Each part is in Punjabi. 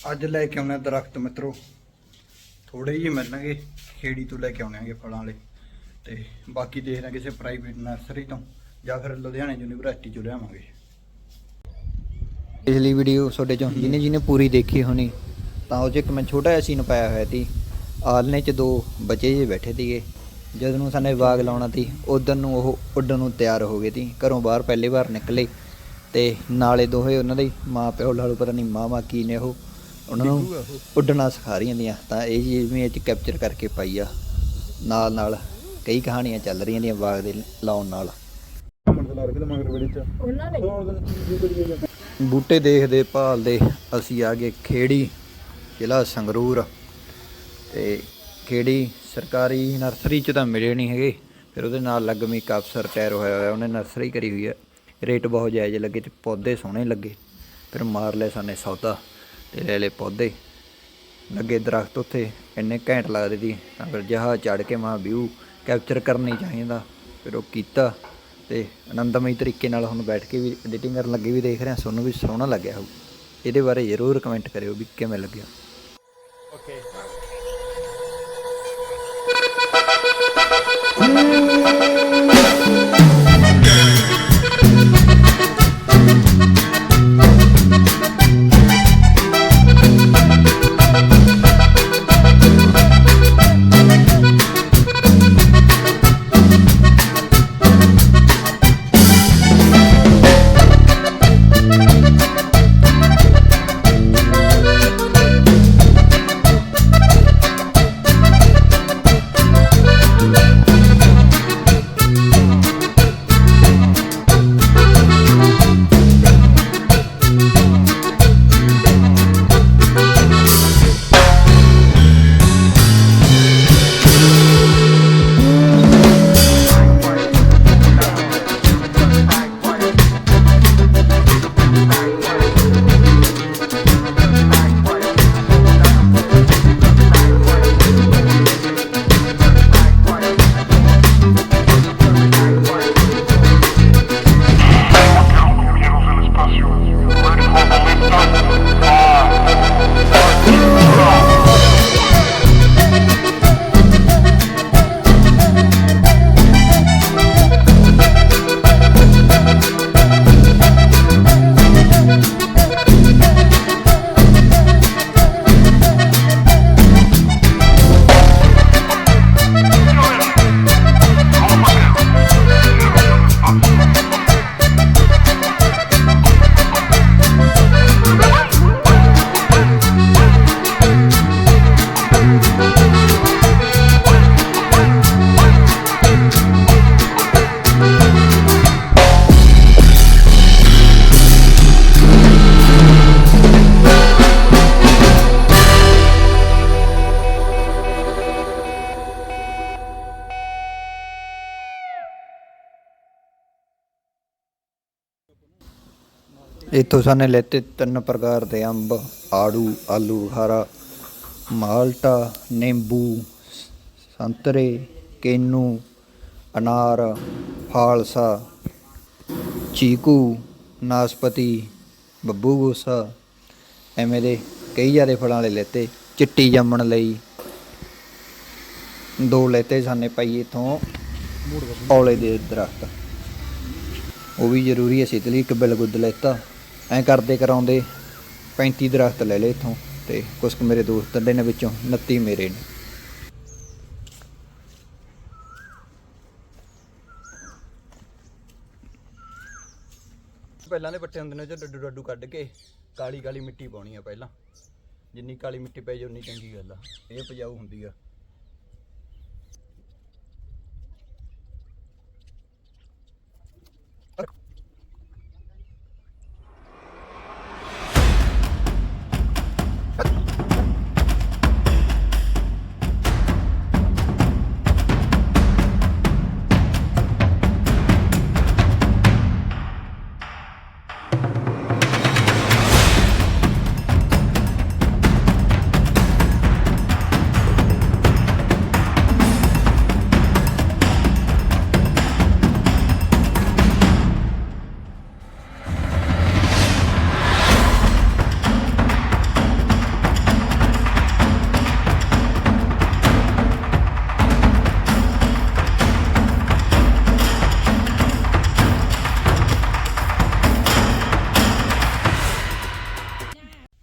ਅੱਜ ਲੈ ਕੇ ਆਉਣਾ ਦਰਖਤ ਮਿੱਤਰੋ। ਥੋੜੇ ਜਿਹੇ ਮਿਲਣਗੇ, ਖੇੜੀ ਤੋਂ ਲੈ ਕੇ ਆਉਣੇ ਆਂਗੇ ਫਲਾਂ ਵਾਲੇ। ਤੇ ਬਾਕੀ ਦੇਖਦੇ ਕਿਸੇ ਪ੍ਰਾਈਵੇਟ ਨਰਸਰੀ ਤੋਂ, ਜਾਂ ਫਿਰ ਲੁਧਿਆਣੇ ਯੂਨੀਵਰਸਿਟੀ ਚੋਂ ਲਿਆਵਾਂਗੇ। ਪਿਛਲੀ ਵੀਡੀਓ ਤੁਹਾਡੇ ਚੋਂ ਜਿਹਨੇ ਜਿਹਨੇ ਪੂਰੀ ਦੇਖੀ ਹੋਣੀ, ਤਾਂ ਉਹ 'ਚ ਇੱਕ ਮੈਂ ਛੋਟਾ ਜਿਹਾ ਸੀਨ ਪਾਇਆ ਹੋਇਆ ਸੀ। ਆਲਣੇ 'ਚ ਦੋ ਬੱਚੇ ਜੇ ਬੈਠੇ ਸੀਗੇ। ਜਦ ਨੂੰ ਸਾਨੇ ਬਾਗ ਲਾਉਣਾ ਸੀ ਉਦੋਂ ਨੂੰ ਉਹ ਉੱਡਣ ਨੂੰ ਤਿਆਰ ਹੋ ਗਏ ਸੀ। ਘਰੋਂ ਬਾਹਰ ਪਹਿਲੀ ਵਾਰ ਨਿਕਲੇ ਤੇ ਨਾਲੇ ਦੋਹੇ ਉਹਨਾਂ ਦੇ ਮਾਂ ਪਿਓ ਲਾਲੂ ਪਤਾ ਨਹੀਂ ਮਾਂ ਕੀ ਨੇ ਉਹ। ਉਹਨਾਂ ਨੂੰ ਉੱਡਣਾ ਸਿਖਾ ਰਹੀਆਂ ਦੀਆਂ। ਤਾਂ ਇਹ ਚੀਜ਼ ਵੀ ਇਹ 'ਚ ਕੈਪਚਰ ਕਰਕੇ ਪਾਈ ਆ ਨਾਲ ਨਾਲ ਕਈ ਕਹਾਣੀਆਂ ਚੱਲ ਰਹੀਆਂ ਦੀਆਂ ਬਾਗ ਦੇ ਲਾਉਣ ਨਾਲ। ਬੂਟੇ ਦੇਖਦੇ ਭਾਲਦੇ ਅਸੀਂ ਆ ਗਏ ਖੇੜੀ ਜ਼ਿਲ੍ਹਾ ਸੰਗਰੂਰ। ਤੇ ਖੇੜੀ ਸਰਕਾਰੀ ਨਰਸਰੀ ਚ ਤਾਂ ਮਿਲੇ ਨਹੀਂ ਹੈਗੇ। ਫਿਰ ਉਹਦੇ ਨਾਲ ਲੱਗਮੀ ਇੱਕ ਅਫਸਰ ਰਿਟਾਇਰ ਹੋਇਆ ਹੋਇਆ ਉਹਨੇ ਨਰਸਰੀ ਕਰੀ ਹੋਈ ਹੈ ਰੇਟ ਬਹੁਤ ਜਾਇਜ਼ ਲੱਗੇ ਤੇ ਪੌਦੇ ਸੋਹਣੇ ਲੱਗੇ। ਫਿਰ ਮਾਰ ਲਏ ਸਾਨੇ ਸੌਦਾ। ਤੇ ਲੈ ਲਏ ਪੌਦੇ ਲੱਗੇ ਦਰਖਤ ਉੱਥੇ, ਇੰਨੇ ਘੈਂਟ ਲੱਗਦੇ ਸੀ। ਅਗਰ ਜਹਾਜ਼ ਚੜ ਕੇ ਮਾ ਵਿਊ ਕੈਪਚਰ ਕਰਨੀ ਚਾਹੀਦਾ। ਫਿਰ ਉਹ ਕੀਤਾ ਤੇ ਆਨੰਦਮਈ ਤਰੀਕੇ ਨਾਲ ਹੁਣ ਬੈਠ ਕੇ ਵੀ ਐਡੀਟਿੰਗ ਕਰਨ ਲੱਗੇ ਵੀ ਦੇਖ ਰਿਹਾ ਤੁਹਾਨੂੰ ਵੀ ਸੋਹਣਾ ਲੱਗਿਆ ਹੋਊ। ਇਹਦੇ ਬਾਰੇ ਜ਼ਰੂਰ ਕਮੈਂਟ ਕਰਿਓ ਵੀ ਕਿਵੇਂ ਲੱਗਿਆ। Quiero ਇੱਥੋਂ ਸਾਨੇ ਲੈਤੇ ਤਿੰਨ ਪ੍ਰਕਾਰ ਦੇ ਅੰਬ, ਆੜੂ, ਆਲੂ ਬੁਖਾਰਾ ਮਾਲਟਾ, ਨਿੰਬੂ, ਸੰਤਰੇ, ਕੇਨੂ, ਅਨਾਰ, ਫਾਲਸਾ, ਚੀਕੂ, ਨਾਸਪਤੀ, ਬੱਬੂ ਗੋਸਾ, ਐਵੇਂ ਦੇ ਕਈ ਜ਼ਿਆਦਾ ਫਲਾਂ ਵਾਲੇ ਲੈਤੇ, ਚਿੱਟੀ ਜੰਮਣ ਲਈ। ਦੋ ਲੈਤੇ ਸਾਨੇ ਪਾਈ ਇਥੋਂ ਔਲੇ ਦੇ ਦਰਖਤ। ਉਹ ਵੀ ਜ਼ਰੂਰੀ ਹੈ ਸਿਹਤ ਲਈ ਇੱਕ ਬਿਲਗੁੱਦ ਲੈਤਾ। ਐਂ ਕਰਦੇ ਕਰਾਉਂਦੇ 35 ਦਰਖਤ ਲੈ ਲਏ ਇਥੋਂ ਤੇ ਕੁਝ ਕੁ ਮੇਰੇ ਦੋਸਤ ਅੱਡੇ ਨੇ ਵਿੱਚੋਂ 29 ਮੇਰੇ ਨੇ। ਪਹਿਲਾਂ ਦੇ ਪੱਟੇ ਹੁੰਦੇ ਨੇ ਜੋ ਡੱਡੂ ਡੱਡੂ ਕੱਢ ਕੇ ਕਾਲੀ ਕਾਲੀ ਮਿੱਟੀ ਪਾਉਣੀ ਆ ਪਹਿਲਾਂ। ਜਿੰਨੀ ਕਾਲੀ ਮਿੱਟੀ ਪੈ ਜਾਏ ਉਨੀ ਚੰਗੀ ਗੱਲ ਆ। ਇਹ ਪਜਾਊ ਹੁੰਦੀ ਆ।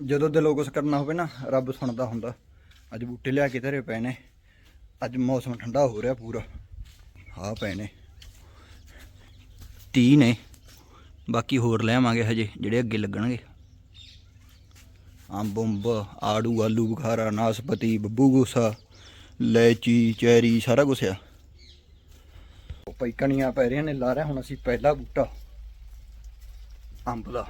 ਜਦੋਂ ਦਿਲੋਂ ਕੁਛ ਕਰਨਾ ਹੋਵੇ ਨਾ, ਰੱਬ ਸੁਣਦਾ ਹੁੰਦਾ। ਅੱਜ ਬੂਟੇ ਲਿਆ ਕੇ ਧਰੇ ਪਏ ਨੇ। ਅੱਜ ਮੌਸਮ ਠੰਡਾ ਹੋ ਰਿਹਾ ਪੂਰਾ। ਹਾਂ ਪਏ ਨੇ। 30 ਨੇ। ਬਾਕੀ ਹੋਰ ਲਿਆਵਾਂਗੇ ਹਜੇ, ਜਿਹੜੇ ਅੱਗੇ ਲੱਗਣਗੇ। ਅੰਬ ਅੰਬ ਆੜੂ, ਆਲੂ, ਬੁਖਾਰਾ, ਨਾਸਪਤੀ, ਬੱਬੂ ਗੋਸਾ, ਲੈਚੀ, ਚੈਰੀ, ਸਾਰਾ ਕੁਝ ਆ। ਉਹ ਪਈ ਕਣੀਆਂ ਪੈ ਰਹੀਆਂ ਨੇ, ਲਾ ਰਿਹਾ ਹੁਣ ਅਸੀਂ ਪਹਿਲਾ ਬੂਟਾ। ਅੰਬ ਦਾ।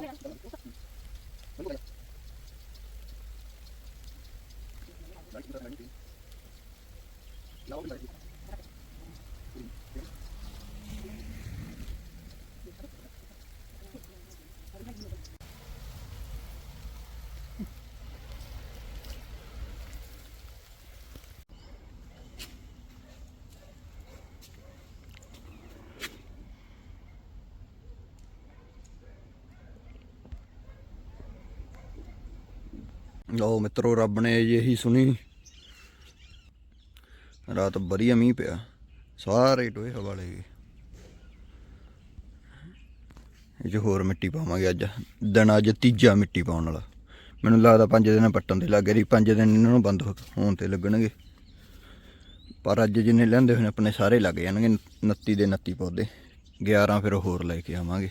Đấy, chúng ta đánh tí. Lão đi đánh. ਲਓ ਮਿੱਤਰੋ, ਰੱਬ ਨੇ ਇਹੀ ਸੁਣੀ। ਰਾਤ ਵਧੀਆ ਮੀਂਹ ਪਿਆ। ਸਾਰੇ ਟੋਏ ਹਵਾਲੇ ਗਏ। ਇਹ 'ਚ ਹੋਰ ਮਿੱਟੀ ਪਾਵਾਂਗੇ ਅੱਜ। ਦਿਨ ਅੱਜ ਤੀਜਾ ਮਿੱਟੀ ਪਾਉਣ ਵਾਲਾ। ਮੈਨੂੰ ਲੱਗਦਾ ਪੰਜ ਦਿਨ ਪੱਟਣ ਦੇ ਲੱਗ ਰਹੀ ਪੰਜ ਦਿਨ ਇਹਨਾਂ ਨੂੰ ਬੰਦ ਹੋ- ਹੋਣ ਤੇ ਲੱਗਣਗੇ। ਪਰ ਅੱਜ ਜਿੰਨੇ ਲੈਂਦੇ ਹੋਏ ਆਪਣੇ ਸਾਰੇ ਲੱਗ ਜਾਣਗੇ। 29 ਦੇ 29 ਪੌਦੇ। 11 ਫਿਰ ਹੋਰ ਲੈ ਕੇ ਆਵਾਂਗੇ।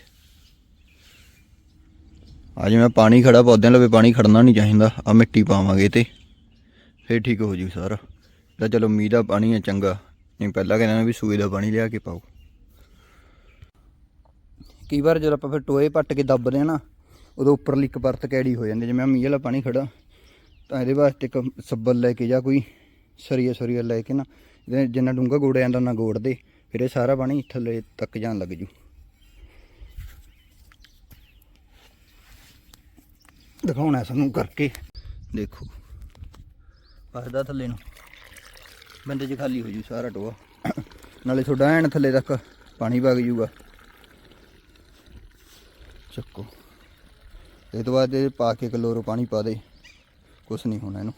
ਅੱਜ ਮੈਂ ਪਾਣੀ ਖੜਾ, ਪੌਦਿਆਂ ਲਵੇ ਪਾਣੀ ਖੜਨਾ ਨਹੀਂ ਚਾਹੀਦਾ ਆ ਮਿੱਟੀ ਪਾਵਾਂਗੇ ਤੇ। ਫੇਰ ਠੀਕ ਹੋ ਜੂ ਸਾਰਾ। ਤਾਂ ਚਲੋ ਮੀਂਹ ਦਾ ਪਾਣੀ ਹੈ ਚੰਗਾ। ਨਹੀਂ, ਪਹਿਲਾਂ ਕਹਿੰਦਾ ਵੀ ਸੂਏ ਦਾ ਪਾਣੀ ਲਿਆ ਕੇ ਪਾਓ। ਕਈ ਵਾਰ ਜਦੋਂ ਆਪਾਂ ਫਿਰ ਟੋਏ ਪੱਟ ਕੇ ਦੱਬਦੇ ਆ ਨਾ, ਉਦੋਂ ਉੱਪਰਲੀ ਇੱਕ ਪਰਤ ਕੈੜੀ ਹੋ ਜਾਂਦੀ ਜਿਵੇਂ ਆਹ ਮੀਂਹ ਵਾਲਾ ਪਾਣੀ ਖੜਾ, ਤਾਂ ਇਹਦੇ ਵਾਸਤੇ ਇੱਕ ਸੱਬਲ ਲੈ ਕੇ ਜਾਂ ਕੋਈ ਸਰੀਆ ਸਰੀਆ ਲੈ ਕੇ ਨਾ ਜਿੰਨਾ ਡੂੰਘਾ ਗੋੜਿਆ ਜਾਂਦਾ ਨਾ ਗੋੜ ਦੇ ਫਿਰ ਇਹ ਸਾਰਾ ਪਾਣੀ ਥੱਲੇ ਤੱਕ ਜਾਣ ਲੱਗ ਜੂ। ਦਿਖਾਉਣਾ ਸਾਨੂੰ ਕਰਕੇ। ਦੇਖੋ। ਪਸਦਾ ਥੱਲੇ ਨੂੰ। ਬੰਦੇ 'ਚ ਖਾਲੀ ਹੋ ਜੂ ਸਾਰਾ ਟੋਆ। ਨਾਲੇ ਤੁਹਾਡਾ ਐਨ ਥੱਲੇ ਤੱਕ ਪਾਣੀ ਵਗ ਜੂਗਾ। ਚੱਕੋ। ਇਹ ਤੋਂ ਬਾਅਦ ਇਹ ਪਾ ਕੇ ਕਲੋਰੋ ਪਾਣੀ ਪਾ ਦੇ। ਕੁਛ ਨਹੀਂ ਹੋਣਾ ਇਹਨੂੰ।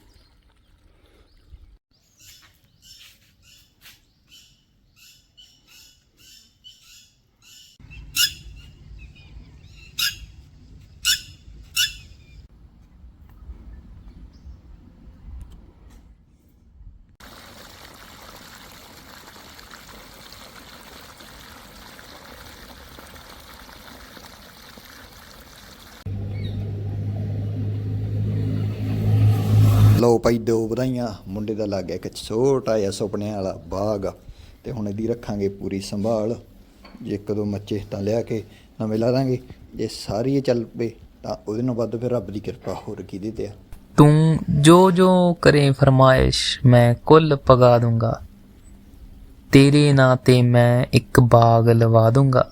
ਲਓ ਭਾਈ ਦੋ ਵਧਾਈਆਂ। ਮੁੰਡੇ ਦਾ ਲੱਗ ਗਿਆ ਇੱਕ ਛੋਟਾ ਜਿਹਾ ਸੁਪਨੇ ਵਾਲਾ ਬਾਗ। ਤੇ ਹੁਣ ਇਹਦੀ ਰੱਖਾਂਗੇ ਪੂਰੀ ਸੰਭਾਲ। ਜੇ ਇੱਕ ਦੋ ਮੱਚੇ ਤਾਂ ਲਿਆ ਕੇ ਨਵੇਂ ਲਾ ਦਾਂਗੇ। ਜੇ ਸਾਰੀ ਇਹ ਚੱਲ ਪਏ ਤਾਂ ਉਹਦੇ ਨਾਲ ਵੱਧ ਫਿਰ ਰੱਬ ਦੀ ਕਿਰਪਾ ਹੋਰ ਕਿਹਦੇ ਤੇ ਆ? ਤੂੰ ਜੋ ਜੋ ਕਰੇ ਫਰਮਾਇਸ਼ ਮੈਂ ਕੁੱਲ ਪਗਾ ਦੂੰਗਾ। ਤੇਰੇ ਨਾਂ ਤੇ ਮੈਂ ਇੱਕ ਬਾਗ ਲਵਾ ਦੂੰਗਾ।